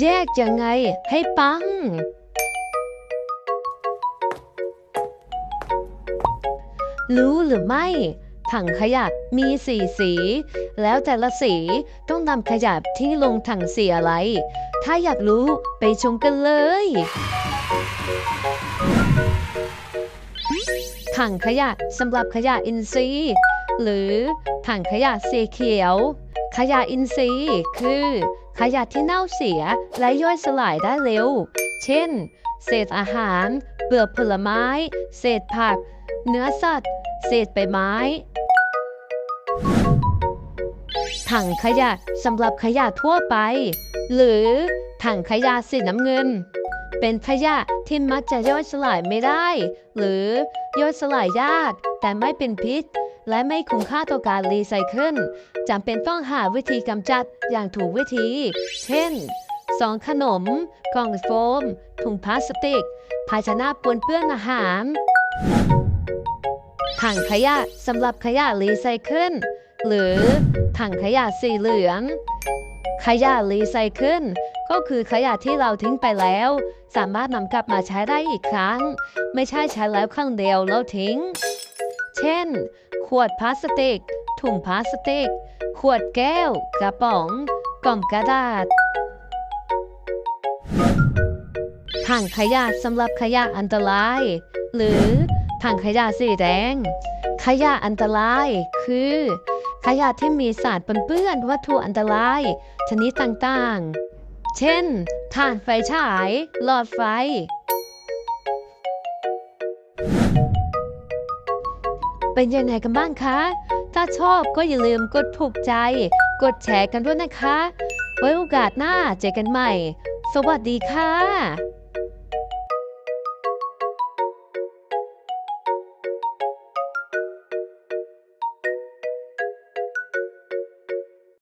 แยกยังไงให้ปัง รู้หรือไม่ถังขยะมีสี่สี แล้วแต่ละสีต้องนำขยะที่ลงถังสีอะไร ถ้าอยากรู้ไปชมกันเลย ถังขยะสำหรับขยะอินทรีย์ หรือถังขยะสีเขียว ขยะอินทรีย์คือ ขยะที่เน่าเสียและย่อยสลายได้เร็ว เช่น เศษอาหาร เปลือกผลไม้ เศษผัก เนื้อสัตว์ เศษใบไม้ ถังขยะสำหรับขยะทั่วไป หรือถังขยะสีน้ำเงิน เป็นขยะที่มักจะย่อยสลายไม่ได้ หรือย่อยสลายยากแต่ไม่เป็นพิษ และไม่คุ้มค่าต่อการรีไซเคิลจำเป็นต้องหาวิธีกำจัดอย่างถูกวิธี เช่นซองขนม กล่องโฟม ถุงพลาสติก ภาชนะปนเปื้อนอาหารถังขยะสำหรับขยะรีไซเคิลหรือถังขยะสีเหลือง ขยะรีไซเคิลก็คือขยะที่เราทิ้งไปแล้ว สามารถนำกลับมาใช้ได้อีกครั้ง ไม่ใช่ใช้แล้วครั้งเดียวแล้วทิ้ง เช่น ขวดพลาสติก ถุงพลาสติก ขวดแก้ว กระป๋อง กล่องกระดาษถังขยะสำหรับขยะอันตราย หรือถังขยะสีแดง ขยะอันตรายคือ ขยะที่มีสารปนเปื้อนวัตถุอันตราย ชนิดต่างๆ เช่นถ่านไฟฉาย หลอดไฟ เป็นยังไงกันบ้างคะ ถ้าชอบก็อย่าลืมกดถูกใจ กดแชร์กันด้วยนะคะ ไว้โอกาสหน้าเจอกันใหม่ สวัสดีค่ะ